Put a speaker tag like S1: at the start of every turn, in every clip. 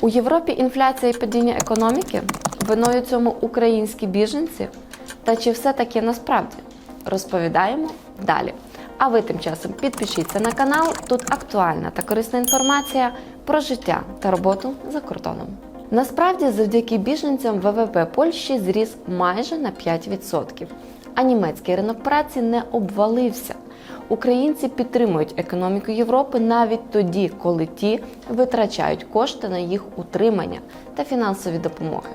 S1: У Європі інфляція і падіння економіки виною цьому українські біженці. Та чи все таки насправді? Розповідаємо далі. А ви тим часом підпишіться на канал. Тут актуальна та корисна інформація про життя та роботу за кордоном. Насправді, завдяки біженцям ВВП Польщі зріс майже на 5%, а німецький ринок праці не обвалився. Українці підтримують економіку Європи навіть тоді, коли ті витрачають кошти на їх утримання та фінансові допомоги.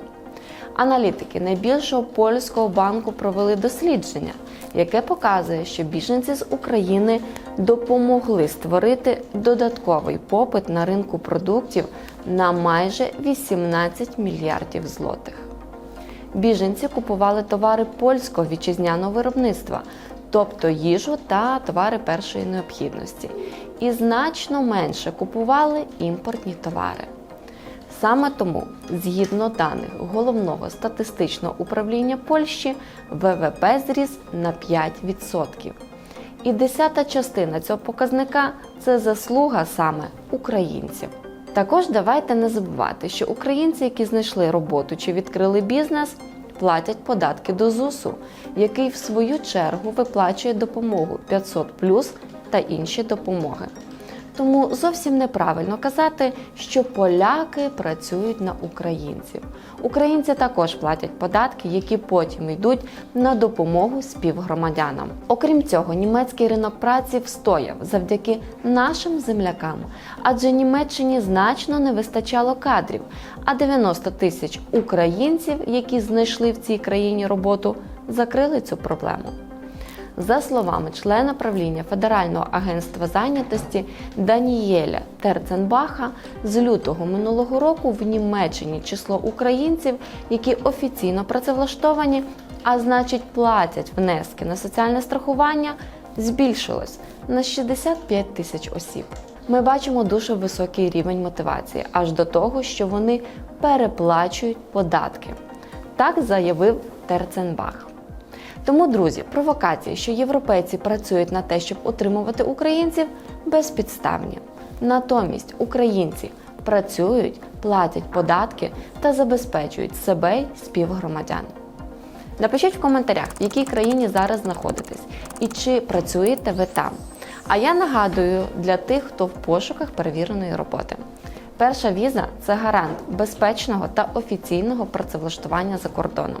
S1: Аналітики найбільшого польського банку провели дослідження, яке показує, що біженці з України допомогли створити додатковий попит на ринку продуктів на майже 18 мільярдів злотих. Біженці купували товари польського вітчизняного виробництва, тобто їжу та товари першої необхідності, і значно менше купували імпортні товари. Саме тому, згідно даних головного статистичного управління Польщі, ВВП зріс на 5%. І десята частина цього показника це заслуга саме українців. Також давайте не забувати, що українці, які знайшли роботу чи відкрили бізнес, платять податки до ЗУСу, який в свою чергу виплачує допомогу 500 та інші допомоги. Тому зовсім неправильно казати, що поляки працюють на українців. Українці також платять податки, які потім йдуть на допомогу співгромадянам. Окрім цього, німецький ринок праці встояв завдяки нашим землякам, адже Німеччині значно не вистачало кадрів, а 90 тисяч українців, які знайшли в цій країні роботу, закрили цю проблему. За словами члена правління Федерального агентства зайнятості Данієля Терценбаха, з лютого минулого року в Німеччині число українців, які офіційно працевлаштовані, а значить платять внески на соціальне страхування, збільшилось на 65 тисяч осіб. Ми бачимо дуже високий рівень мотивації, аж до того, що вони переплачують податки. Так заявив Терценбах. Тому, друзі, провокації, що європейці працюють на те, щоб утримувати українців, безпідставні. Натомість українці працюють, платять податки та забезпечують себе й співгромадян. Напишіть в коментарях, в якій країні зараз знаходитесь і чи працюєте ви там. А я нагадую для тих, хто в пошуках перевіреної роботи. Перша віза це гарант безпечного та офіційного працевлаштування за кордоном.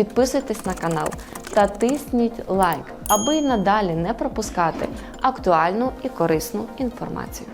S1: Підписуйтесь на канал та тисніть лайк, аби й надалі не пропускати актуальну і корисну інформацію.